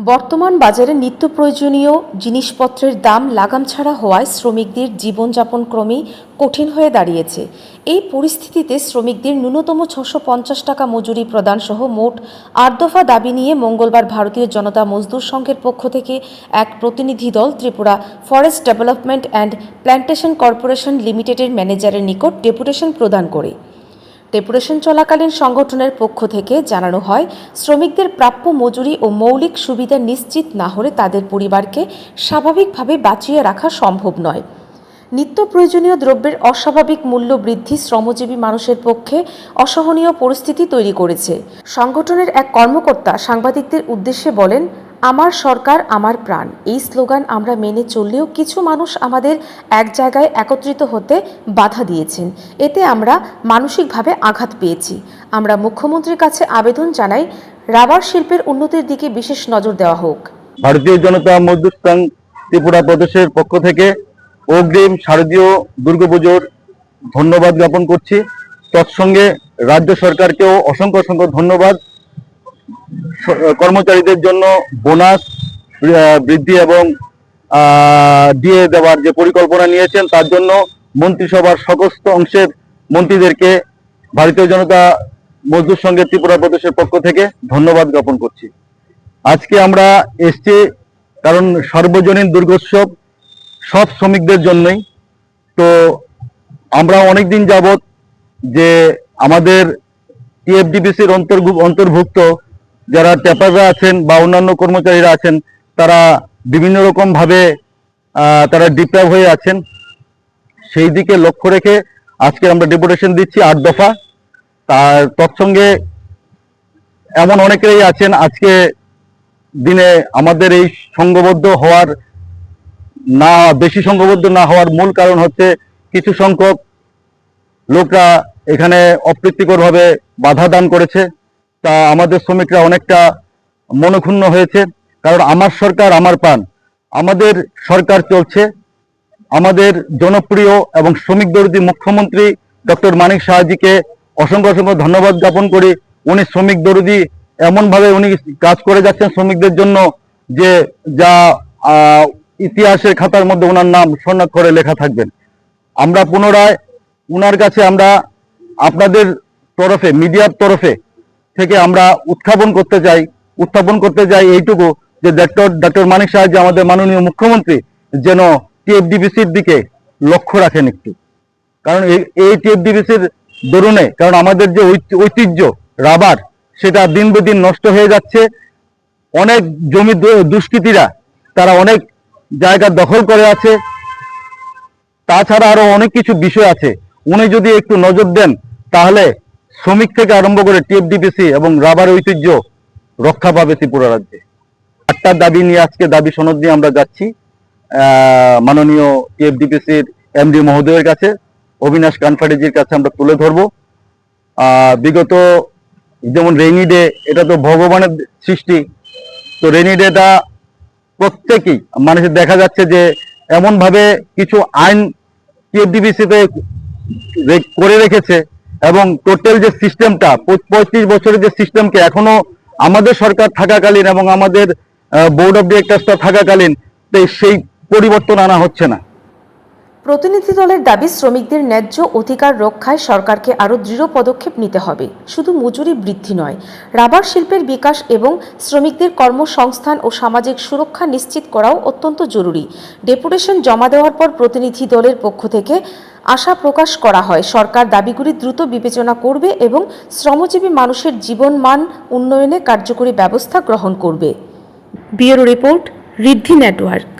বর্তমান বাজারে নিত্য প্রয়োজনীয় জিনিসপত্রের দাম লাগাম ছাড়া হওয়ায় শ্রমিকদের জীবনযাপন ক্রমেই কঠিন হয়ে দাঁড়িয়েছে। এই পরিস্থিতিতে শ্রমিকদের ন্যূনতম ছশো পঞ্চাশ টাকা মজুরি প্রদান সহ মোট আট দফা দাবি নিয়ে মঙ্গলবার ভারতীয় জনতা মজদুর সংঘের পক্ষ থেকে এক প্রতিনিধি দল Tripura forest development and plantation corporation লিমিটেডের ম্যানেজারের নিকট ডেপুটেশন প্রদান করে। ডেপুটেশন চলাকালীন সংগঠনের পক্ষ থেকে জানানো হয়, শ্রমিকদের প্রাপ্য মজুরি ও মৌলিক সুবিধা নিশ্চিত না হলে তাদের পরিবারকে স্বাভাবিকভাবে বাঁচিয়ে রাখা সম্ভব নয়। নিত্য প্রয়োজনীয় দ্রব্যের অস্বাভাবিক মূল্য বৃদ্ধি শ্রমজীবী মানুষের পক্ষে অসহনীয় পরিস্থিতি তৈরি করেছে। সংগঠনের এক কর্মকর্তা সাংবাদিকদের উদ্দেশ্যে বলেন আমার সরকার আমার প্রাণ। এই স্লোগান আমরা মেনে চললেও কিছু মানুষ আমাদের এক জায়গায় একত্রিত হতে বাধা দিয়েছেন। এতে আমরা মানসিকভাবে আঘাত পেয়েছি। আমরা মুখ্যমন্ত্রীর কাছে আবেদন জানাই, রাবার শিল্পের উন্নতির দিকে বিশেষ নজর দেওয়া হোক। ভারতীয় জনতা সংঘ ত্রিপুরা প্রদেশের পক্ষ থেকে অগ্রিম শারদীয় দুর্গাপুজোর ধন্যবাদ জ্ঞাপন করছি। তৎসঙ্গে রাজ্য সরকারকেও অসংখ্য অসংখ্য ধন্যবাদ। কর্মচারীদের জন্য বোনাস বৃদ্ধি এবং দিয়ে দেওয়ার যে পরিকল্পনা নিয়েছেন, তার জন্য মন্ত্রিসভার সমস্ত অংশের মন্ত্রীদেরকে ভারতীয় জনতা মজদুর সংঘের ত্রিপুরা প্রদেশের পক্ষ থেকে ধন্যবাদ জ্ঞাপন করছি। আজকে আমরা এসছি কারণ সর্বজনীন দুর্গোৎসব সব শ্রমিকদের জন্যই। তো আমরা অনেকদিন যাবত যে আমাদের টিএফডিপিসির অন্তর্ভুক্ত যারা ট্যাপাররা আছেন বা অন্যান্য কর্মচারীরা আছেন, তারা বিভিন্ন রকম ভাবে তারা ডিপ্রাইভ হয়ে আছেন। সেই দিকে লক্ষ্য রেখে আজকে আমরা ডেপুটেশন দিচ্ছি আট দফা। তার তৎসঙ্গে এমন অনেকেই আছেন, আজকে দিনে আমাদের এই সংঘবদ্ধ হওয়ার না, বেশি সংঘবদ্ধ না হওয়ার মূল কারণ হচ্ছে কিছু সংখ্যক লোকরা এখানে অপ্রীতিকরভাবে বাধা দান করেছে। তা আমাদের শ্রমিকরা অনেকটা মনক্ষুণ্ণ হয়েছে, কারণ আমার সরকার আমার পান আমাদের সরকার চলছে। আমাদের জনপ্রিয় এবং শ্রমিক দর্দী মুখ্যমন্ত্রী ডক্টর মানিক সাহাজিকে অসংখ্য অসংখ্য ধন্যবাদ জ্ঞাপন করি। উনি শ্রমিক দর্দী, এমনভাবে উনি কাজ করে যাচ্ছেন শ্রমিকদের জন্য যে যা ইতিহাসের খাতার মধ্যে ওনার নাম স্বর্ণাক্ষরে লেখা থাকবেন। আমরা পুনরায়, উনার কাছে আমরা আপনাদের তরফে, মিডিয়ার তরফে থেকে আমরা উত্থাপন করতে চাই, উত্থাপন করতে চাই এইটুকু যে ডক্টর ডক্টর মানিক সাহায্য আমাদের মাননীয় মুখ্যমন্ত্রী যেন টিএফডিবিসির দিকে লক্ষ্য রাখেন একটু। কারণ এই- টিএফডিবিসির দরুনে, কারণ আমাদের যে ঐতি- ঐতিহ্য, রাবার, সেটা দিন দিন নষ্ট হয়ে যাচ্ছে। অনেক জমি দুষ্কৃতীরা তারা অনেক জায়গা দখল করে আছে। তাছাড়া আরও অনেক কিছু বিষয় আছে। উনি যদি একটু নজর দেন, তাহলে শ্রমিক থেকে আরম্ভ করে টিএফডিপিসি এবং রাবার ঐতিহ্য রক্ষা পাবে ত্রিপুরা রাজ্যে। আটটা দাবি নিয়ে আজকে দাবি সনদ নিয়ে আমরা যাচ্ছি। মাননীয় টিএফডিপিসির এমডি মহোদয়ের কাছে, অবিনাশ কানফাটিজির কাছে আমরা তুলে ধরবো। বিগত যেমন রেইনি ডে, এটা তো ভগবানের সৃষ্টি। তো রেইনি ডেটা প্রত্যেকেই মানুষের দেখা যাচ্ছে যে এমন ভাবে কিছু আইন টিএফডিবিসিতে করে রেখেছে এবং টোটাল যে সিস্টেমটা পঁয়ত্রিশ বছরের যে সিস্টেমকে এখনও আমাদের সরকার থাকাকালীন এবং আমাদের বোর্ড অফ ডিরেক্টরসটা থাকাকালীন সেই পরিবর্তন আনা হচ্ছে না। প্রতিনিধি দলের দাবি, শ্রমিকদের ন্যায্য অধিকার রক্ষায় সরকারকে আরও দৃঢ় পদক্ষেপ নিতে হবে। শুধু মজুরি বৃদ্ধি নয়, রাবার শিল্পের বিকাশ এবং শ্রমিকদের কর্মসংস্থান ও সামাজিক সুরক্ষা নিশ্চিত করাও অত্যন্ত জরুরি। ডেপুটেশন জমা দেওয়ার পর প্রতিনিধি দলের পক্ষ থেকে আশা প্রকাশ করা হয়। সরকার দাবিগুলি দ্রুত বিবেচনা করবে এবং শ্রমজীবী মানুষের জীবন মান উন্নয়নে কার্যকরী ব্যবস্থা গ্রহণ করবে। Bureau report Riddhi network.